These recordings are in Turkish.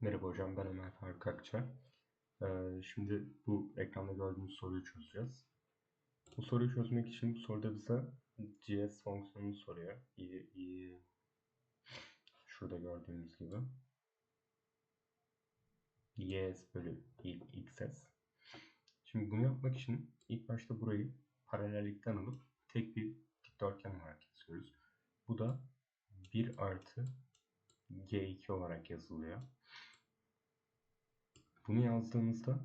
Merhaba hocam, ben Ömer Faruk Akça. Ee, şimdi bu ekranda gördüğünüz soruyu çözeceğiz. Bu soruyu çözmek için bu soruda bize GS fonksiyonunu soruyor. Şurada gördüğünüz gibi. ys bölü xs. Şimdi bunu yapmak için ilk başta burayı paralellikten alıp tek bir dikdörtgen olarak yazıyoruz. Bu da 1 artı G2 olarak yazılıyor. Bunu yazdığımızda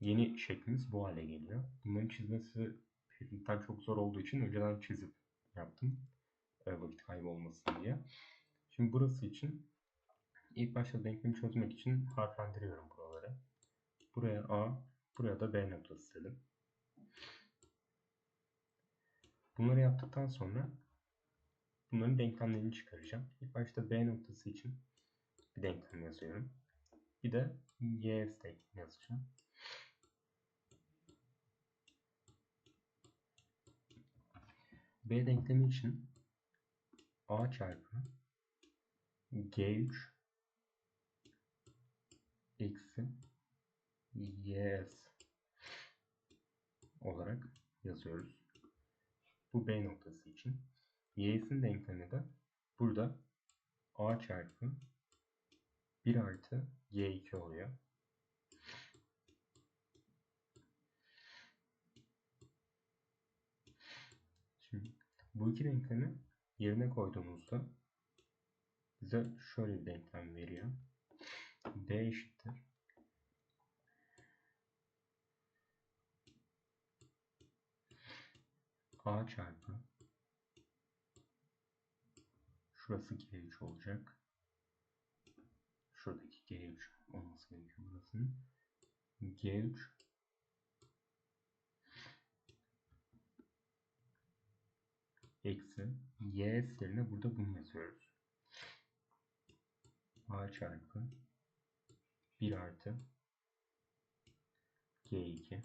yeni şeklimiz bu hale geliyor. Bunların çizmesi tam çok zor olduğu için önceden çizip yaptım. E, vakit kaybı olmasın diye. Şimdi burası için ilk başta denklemi çözmek için harflendiriyorum buraları. Buraya A, buraya da B noktası dedim. Bunları yaptıktan sonra bunların denklemlerini çıkaracağım. İlk başta B noktası için bir denklem yazıyorum. Bir de denklemi yazacağım. B denklemi için A çarpı G3 eksi YS olarak yazıyoruz. Bu B noktası için. Y'sin denklemi de burada A çarpı 1 artı y2 oluyor. Şimdi bu iki denklemi yerine koyduğumuzda bize şöyle bir denklem veriyor. D eşittir. A çarpı şurası G3 olacak şuradaki G3 olması gerekiyor burasının. G3 eksi y yerine burada bunu yazıyoruz. A çarpı 1 artı G2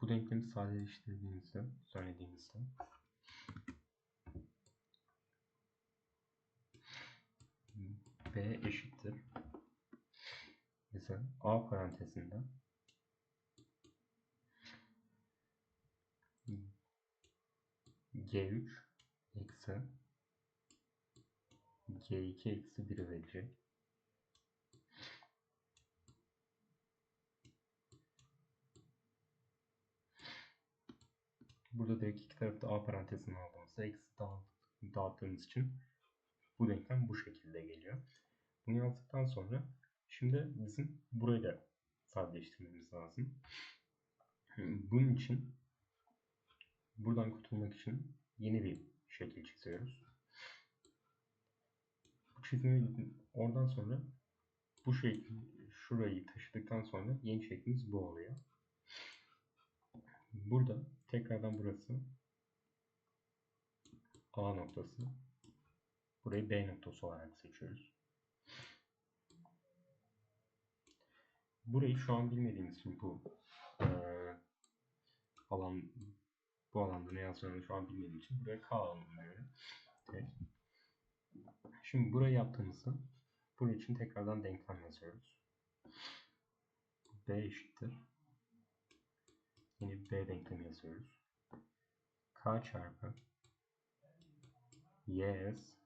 Bu denklemi sadeleştirdiğimizde, söylediğimizde B eşittir. Bize A parantezinde G3 eksi G2 eksi 1'i verecek. Burada direkt iki tarafta A parantezini aldığımızda eksi dağıttığımız için bu denklem bu şekilde geliyor. Bunu yazdıktan sonra şimdi bizim burayı da sadeleştirmemiz lazım. Bunun için buradan kurtulmak için yeni bir şekil çiziyoruz. Bu çizimi oradan sonra bu şekil şurayı taşıdıktan sonra yeni şeklimiz bu oluyor. Burada tekrardan burası A noktası Burayı B noktası olarak seçiyoruz. Burayı şu an bilmediğimiz için bu e, alan bu alanda ne yazacağını şu an bilmediğim için buraya K alanına göre. Evet. Şimdi burayı yaptığımızda bunun için tekrardan denklem yazıyoruz. B eşittir. Yeni B denklemi yazıyoruz. K çarpı YS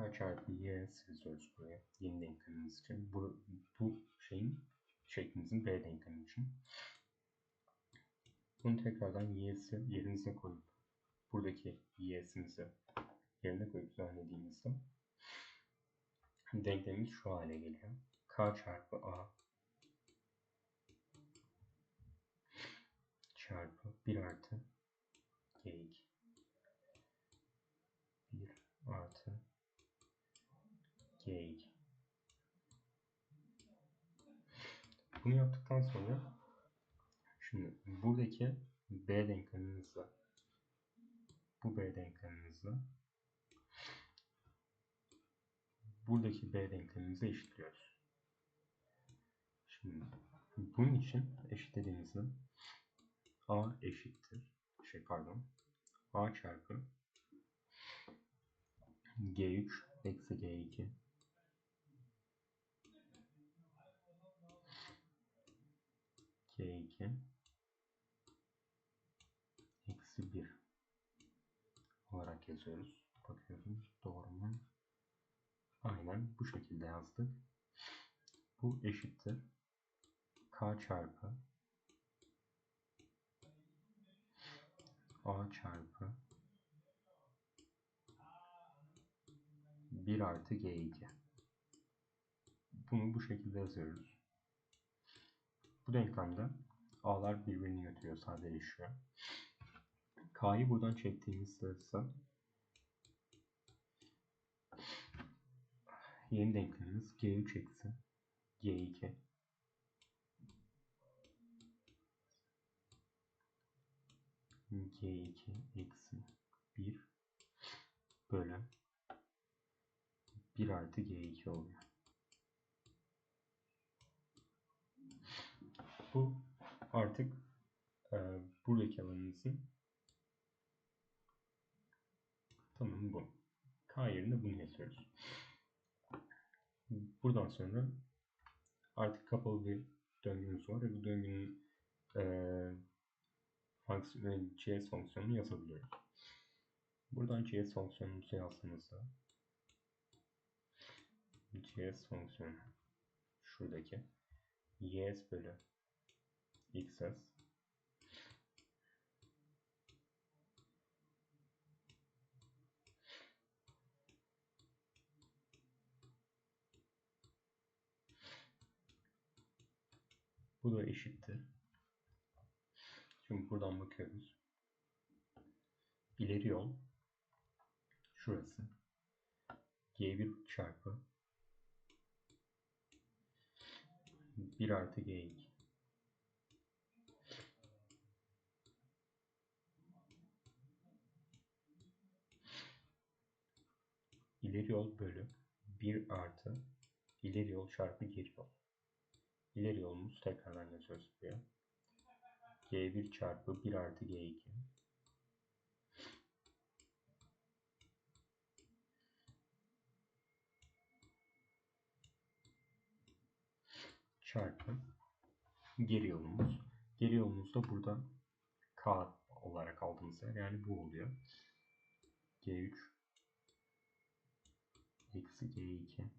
k çarpı y yazıyoruz buraya. Yeni denklemimiz için. Bu, bu şeyin şeklimizin b denklemi için. Bunu tekrardan y'si yerinize koyup buradaki y'simizi yerine koyup düzenlediğimizde denklemimiz şu hale geliyor. k çarpı a çarpı 1 artı g2 1 artı G2. Bunu yaptıktan sonra şimdi buradaki B denklemimizle bu B denklemimizle buradaki B denklemimizi eşitliyoruz. Şimdi bunun için eşitlediğimizde A eşittir. Şey pardon. A çarpı G3 eksi G2 G2 eksi 1 olarak yazıyoruz. Bakıyoruz doğru mu? Aynen bu şekilde yazdık. Bu eşittir. K çarpı A çarpı 1 artı G2. Bunu bu şekilde yazıyoruz. Bu denklemde A'lar birbirini götürüyor, sadeleşiyor. K'yı buradan çektiğimizde ise yeni denklemimiz G3 eksi G2 G2 eksi 1 bölü 1 artı G2 oluyor. Bu artık e, buradaki alanımızın tamam bu. K yerine bunu yazıyoruz. Buradan sonra artık kapalı bir döngümüz var bu döngünün e, fonksiyon, cs fonksiyonunu yazabiliyoruz. Buradan cs fonksiyonumuzu yazdığımızda cs fonksiyonu şuradaki ys bölü xs Bu da eşittir. Şimdi buradan bakıyoruz. İleri yol şurası. G1 çarpı 1 artı G2. İleri yol bölü 1 artı ileri yol çarpı geri yol. İleri yolumuz tekrardan yazıyoruz buraya. G1 çarpı 1 artı G2. Çarpı geri yolumuz. Geri yolumuz da burada K olarak aldığımız yer yani bu oluyor. G3 eksi G2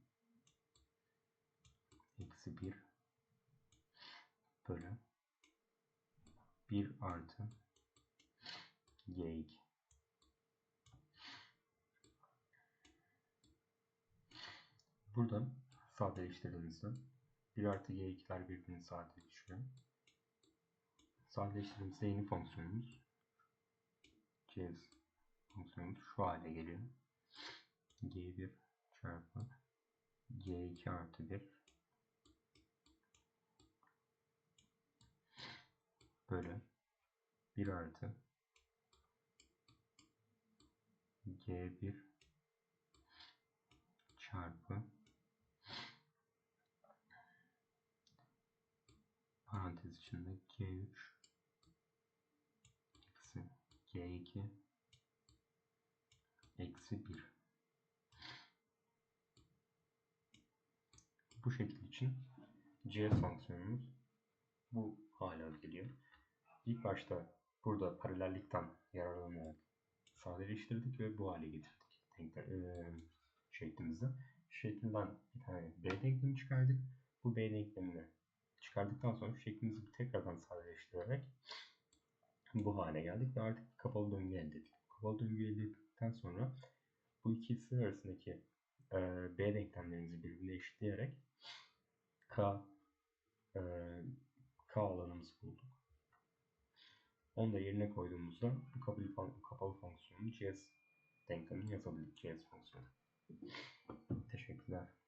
eksi 1 bölü 1 artı G2 Buradan sadeleştirdiğimizde 1 artı G2'ler birbirini sadeleşiyor. Sadeleştirdiğimizde yeni fonksiyonumuz CS fonksiyonumuz şu hale geliyor. G1 çarpı G2 artı 1 bölü 1 artı G1 çarpı parantez içinde G3 eksi G2 eksi 1 bu şekil için C fonksiyonumuz bu hala geliyor. İlk başta burada paralellikten yararlanarak sadeleştirdik ve bu hale getirdik denkler, şeklimizi. Şeklinden bir tane B denklemi çıkardık. Bu B denklemini çıkardıktan sonra şeklimizi tekrardan sadeleştirerek bu hale geldik ve artık kapalı döngü elde ettik. Kapalı döngü elde ettikten sonra bu ikisi arasındaki e, B denklemlerimizi birbirine eşitleyerek K e, K alanımızı bulduk. Onu da yerine koyduğumuzda bu kapalı, kapalı fonksiyonun cs denklemini yazabildik cs fonksiyonu. Teşekkürler.